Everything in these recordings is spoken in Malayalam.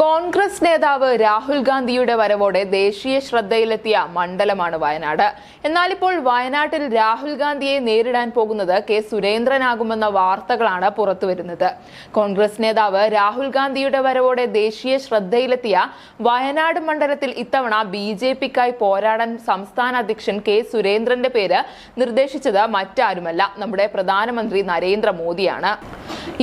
കോൺഗ്രസ് നേതാവ് രാഹുൽ ഗാന്ധിയുടെ വരവോടെ ദേശീയ ശ്രദ്ധയിലെത്തിയ മണ്ഡലമാണ് വയനാട്. എന്നാൽ ഇപ്പോൾ വയനാട്ടിൽ രാഹുൽ ഗാന്ധിയെ നേരിടാൻ പോകുന്നത് കെ സുരേന്ദ്രനാകുമെന്ന വാർത്തകളാണ് പുറത്തുവരുന്നത്. കോൺഗ്രസ് നേതാവ് രാഹുൽ ഗാന്ധിയുടെ വരവോടെ ദേശീയ ശ്രദ്ധയിലെത്തിയ വയനാട് മണ്ഡലത്തിൽ ഇത്തവണ ബി ജെ പിക്കായി പോരാടാൻ സംസ്ഥാന അധ്യക്ഷൻ കെ സുരേന്ദ്രന്റെ പേര് നിർദ്ദേശിച്ചത് മറ്റാരുമല്ല. നമ്മുടെ പ്രധാനമന്ത്രി നരേന്ദ്രമോദിയാണ്.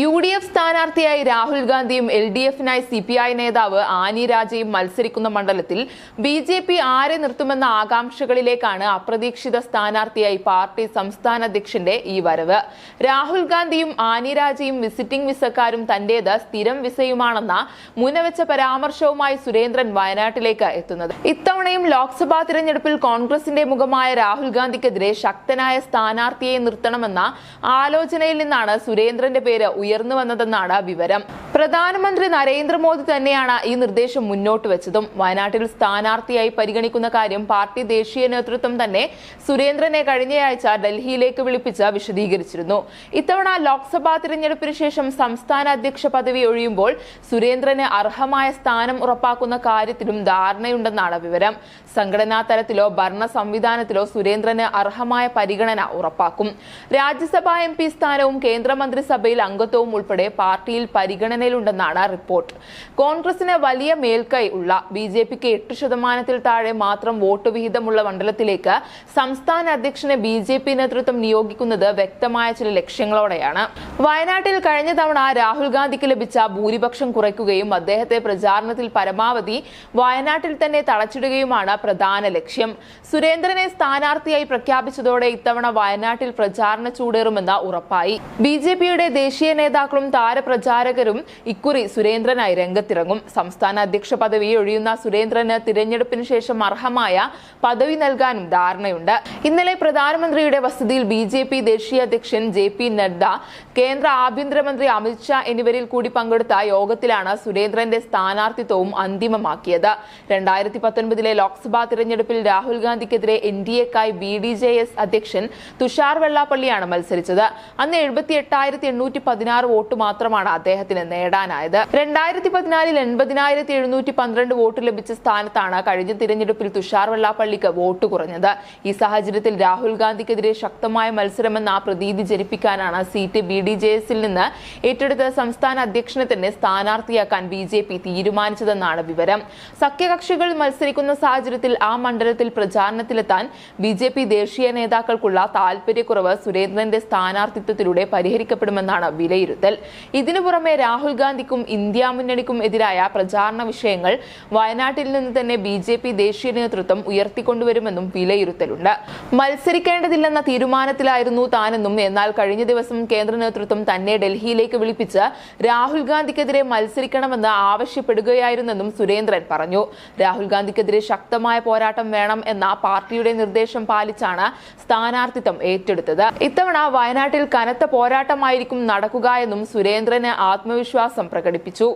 യു ഡി എഫ് സ്ഥാനാർത്ഥിയായി രാഹുൽ ഗാന്ധിയും എൽ ഡി എഫിനായി സി പി ഐ നേതാവ് ആനി രാജയും മത്സരിക്കുന്ന മണ്ഡലത്തിൽ ബി ജെ പി ആരെ നിർത്തുമെന്ന ആകാംക്ഷകളിലേക്കാണ് അപ്രതീക്ഷിത സ്ഥാനാർത്ഥിയായി പാർട്ടി സംസ്ഥാന അധ്യക്ഷന്റെ ഈ വരവ്. രാഹുൽ ഗാന്ധിയും ആനി രാജയും വിസിറ്റിംഗ് വിസക്കാരും തന്റേത് സ്ഥിരം വിസയുമാണെന്ന മുനവെച്ച പരാമർശവുമായി സുരേന്ദ്രൻ വയനാട്ടിലേക്ക് എത്തുന്നത്. ഇത്തവണയും ലോക്സഭാ തിരഞ്ഞെടുപ്പിൽ കോൺഗ്രസിന്റെ മുഖമായ രാഹുൽ ഗാന്ധിക്കെതിരെ ശക്തനായ സ്ഥാനാർത്ഥിയെ നിർത്തണമെന്ന ആലോചനയിൽ നിന്നാണ് സുരേന്ദ്രന്റെ പേര് ഉയർന്നു വന്നതെന്നാണ് വിവരം. പ്രധാനമന്ത്രി നരേന്ദ്രമോദി തന്നെയാണ് ഈ നിർദ്ദേശം മുന്നോട്ട് വെച്ചതും. വയനാട്ടിൽ സ്ഥാനാർത്ഥിയായി പരിഗണിക്കുന്ന കാര്യം പാർട്ടി ദേശീയ നേതൃത്വം തന്നെ സുരേന്ദ്രനെ കഴിഞ്ഞയാഴ്ച ഡൽഹിയിലേക്ക് വിളിപ്പിച്ച് വിശദീകരിച്ചിരുന്നു. ഇത്തവണ ലോക്സഭാ തിരഞ്ഞെടുപ്പിന് ശേഷം സംസ്ഥാന അധ്യക്ഷ പദവി ഒഴിയുമ്പോൾ സുരേന്ദ്രന് അർഹമായ സ്ഥാനം ഉറപ്പാക്കുന്ന കാര്യത്തിലും ധാരണയുണ്ടെന്നാണ് വിവരം. സംഘടനാ തലത്തിലോ ഭരണ സംവിധാനത്തിലോ സുരേന്ദ്രന് അർഹമായ പരിഗണന ഉറപ്പാക്കും. രാജ്യസഭാ എം സ്ഥാനവും കേന്ദ്രമന്ത്രിസഭയിൽ അംഗത്വവും ഉൾപ്പെടെ പാർട്ടിയിൽ പരിഗണനയിലുണ്ടെന്നാണ് റിപ്പോർട്ട്. കോൺഗ്രസിന് വലിയ മേൽക്കൈ ഉള്ള ബി ജെ പിക്ക് എട്ട് ശതമാനത്തിൽ താഴെ മാത്രം വോട്ട് വിഹിതമുള്ള മണ്ഡലത്തിലേക്ക് സംസ്ഥാന അധ്യക്ഷനെ ബി ജെ പി നേതൃത്വം നിയോഗിക്കുന്നത് വ്യക്തമായ ചില ലക്ഷ്യങ്ങളോടെയാണ്. വയനാട്ടിൽ കഴിഞ്ഞ തവണ രാഹുൽ ഗാന്ധിക്ക് ലഭിച്ച ഭൂരിപക്ഷം കുറയ്ക്കുകയും അദ്ദേഹത്തെ പ്രചാരണത്തിൽ പരമാവധി വയനാട്ടിൽ തന്നെ തളച്ചിടുകയുമാണ് പ്രധാന ലക്ഷ്യം. സുരേന്ദ്രനെ സ്ഥാനാർത്ഥിയായി പ്രഖ്യാപിച്ചതോടെ ഇത്തവണ വയനാട്ടിൽ പ്രചാരണ ചൂടേറുമെന്ന് ഉറപ്പായി. ബി ജെ പിയുടെ ദേശീയ നേതാക്കളും താരപ്രചാരകരും ഇക്കുറി സുരേന്ദ്രനായി രംഗത്തിറങ്ങും. സംസ്ഥാന അധ്യക്ഷ പദവി ഒഴിയുന്ന സുരേന്ദ്രന് തിരഞ്ഞെടുപ്പിന് ശേഷം അർഹമായ പദവി നൽകാനും ധാരണയുണ്ട്. ഇന്നലെ പ്രധാനമന്ത്രിയുടെ വസതിയിൽ ബി ജെ പി ദേശീയ അധ്യക്ഷൻ ജെ പി നദ്ദ കേന്ദ്ര ആഭ്യന്തരമന്ത്രി അമിത്ഷാ എന്നിവരിൽ കൂടി പങ്കെടുത്ത യോഗത്തിലാണ് സുരേന്ദ്രന്റെ സ്ഥാനാർത്ഥിത്വവും അന്തിമമാക്കിയത്. രണ്ടായിരത്തി പത്തൊൻപതിലെ ലോക്സഭാ തിരഞ്ഞെടുപ്പിൽ രാഹുൽ ഗാന്ധിക്കെതിരെ എൻ ഡി എക്കായി ബി ഡി ജെ എസ് അധ്യക്ഷൻ തുഷാർ വെള്ളാപ്പള്ളിയാണ് മത്സരിച്ചത്. അന്ന് എഴുപത്തി എട്ടായിരത്തി എണ്ണൂറ്റി പതിനാറ് വോട്ട് മാത്രമാണ് അദ്ദേഹത്തിന് നേടാനായത്. രണ്ടായിരത്തി പതിനാലിൽ എൺപതിനായിരത്തി എഴുന്നൂറ്റി പന്ത്രണ്ട് വോട്ട് ലഭിച്ച സ്ഥാനത്താണ് കഴിഞ്ഞ തിരഞ്ഞെടുപ്പിൽ തുഷാർ വെള്ളാപ്പള്ളിക്ക് വോട്ട് കുറഞ്ഞത്. ഈ സാഹചര്യത്തിൽ രാഹുൽ ഗാന്ധിക്കെതിരെ ശക്തമായ മത്സരമെന്ന പ്രതീതി ജനിപ്പിക്കാനാണ് സീറ്റ് ബി ഡി ജെ എസിൽ നിന്ന് ഏറ്റെടുത്ത സംസ്ഥാന അധ്യക്ഷനെ തന്നെ സ്ഥാനാർത്ഥിയാക്കാൻ ബി ജെ പി തീരുമാനിച്ചതെന്നാണ് വിവരം. സഖ്യകക്ഷികൾ മത്സരിക്കുന്ന സാഹചര്യത്തിൽ ആ മണ്ഡലത്തിൽ പ്രചാരണത്തിലെത്താൻ ബി ജെ പി ദേശീയ നേതാക്കൾക്കുള്ള താൽപര്യക്കുറവ് സുരേന്ദ്രന്റെ സ്ഥാനാർത്ഥിത്വത്തിലൂടെ പരിഹരിക്കപ്പെടുമെന്നാണ് വിലയിരുത്തൽ. ഇതിനു പുറമെ രാഹുൽ ഗാന്ധിക്കും ഇന്ത്യ മുന്നണിക്കും എതിരായ പ്രചാരണ വിഷയങ്ങൾ വയനാട്ടിൽ നിന്ന് തന്നെ ബി ജെ പി ദേശീയ നേതൃത്വം ഉയർത്തിക്കൊണ്ടുവരുമെന്നും വിലയിരുത്തലുണ്ട്. മത്സരിക്കേണ്ടതില്ലെന്ന തീരുമാനത്തിലായിരുന്നു താനെന്നും എന്നാൽ കഴിഞ്ഞ ദിവസം കേന്ദ്ര നേതൃത്വം തന്നെ ഡൽഹിയിലേക്ക് വിളിപ്പിച്ച് രാഹുൽ ഗാന്ധിക്കെതിരെ മത്സരിക്കണമെന്ന് ആവശ്യപ്പെടുകയായിരുന്നെന്നും സുരേന്ദ്രൻ പറഞ്ഞു. രാഹുൽ ഗാന്ധിക്കെതിരെ ശക്തമായ പോരാട്ടം വേണം എന്ന പാർട്ടിയുടെ നിർദ്ദേശം പാലിച്ചാണ് സ്ഥാനാർത്ഥിത്വം ഏറ്റെടുത്തത്. ഇത്തവണ വയനാട്ടിൽ കനത്ത പോരാട്ടമായിരിക്കും നടക്കുക എന്നും സുരേന്ദ്രന് ആത്മവിശ്വാസം പ്രകടിപ്പിച്ചു